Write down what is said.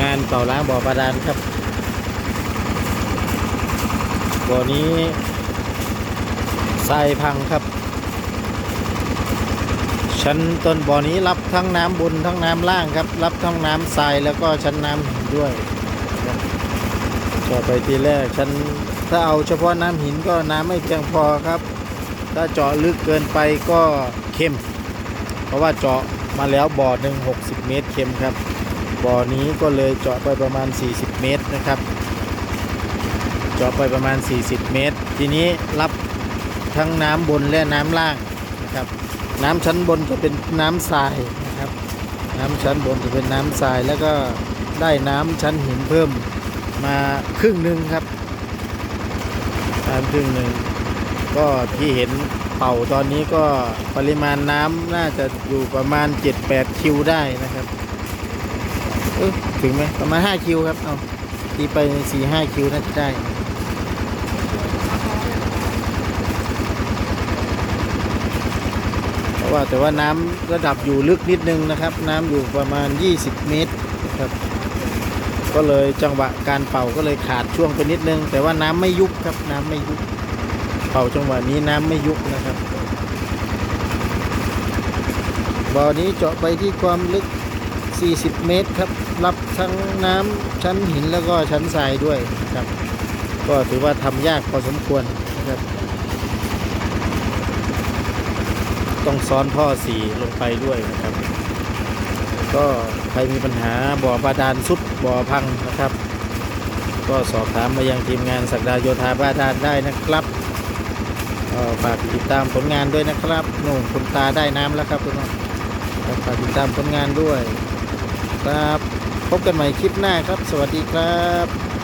งานเป่าล้างบ่อบาดาลครับ บ่อนี้ทรายพังครับ ชั้นต้นบ่อนี้รับทั้งน้ำบนทั้งน้ำล่างครับ รับทั้งน้ำทรายแล้วก็ชั้นน้ำหินด้วยนะครับเจาะไปทีแรกชั้นถ้าเอาเฉพาะน้ำหินก็น้ำไม่เพียงพอครับ ถ้าเจาะลึกเกินไปก็เค็ม เพราะว่าเจาะ มาแล้วบ่อหนึ่ง60 เมตรเค็มครับ บ่อนี้ก็เลยเจาะไปประมาณ 40 เมตรนะครับ เจาะไปประมาณ 40 เมตร ทีนี้รับทั้งน้ำบนและน้ำล่างนะครับ น้ำชั้นบนจะเป็นน้ำทรายนะครับ น้ำชั้นบนจะเป็นน้ำทรายแล้วก็ได้น้ำชั้นหินเพิ่มมาครึ่งหนึ่งครับครึ่งหนึ่ง ก็ที่เห็นเป่าตอนนี้ก็ปริมาณน้ำน่าจะอยู่ประมาณ 7-8 คิวได้นะครับเออถึงไหมประมาณ 5 คิวครับเอาตีไป 4-5 คิวน่าจะได้เพราะว่าแต่ว่าน้ำระดับอยู่ลึกนิดนึงนะครับ น้ำอยู่ประมาณ 20 เมตรนะครับก็เลยจังหวะการเป่าก็เลยขาดช่วงไปนิดนึง แต่ว่าน้ำไม่ยุบครับน้ำไม่ยุบ ป่าจังหวะนี้น้ำไม่ยุบนะครับบ่อนี้เจาะไปที่ความลึก 40 เมตรครับ รับทั้งน้ำชั้นหินแล้วก็ชั้นทรายด้วยครับ ก็ถือว่าทำยากพอสมควรนะครับ ต้องซ้อนท่อสีลงไปด้วยนะครับ ก็ใครมีปัญหาบ่อบาดาลสุดบ่อพังนะครับ ก็สอบถามมายังทีมงานสักดาโยธาบาดาลได้นะครับ ก็ฝากติดตามผลงานด้วยนะครับหนุ่มคุณตาได้น้ำแล้วครับคุณน้องคนฝากติดตามผลงานด้วย ครับ พบกันใหม่คลิปหน้าครับ สวัสดีครับ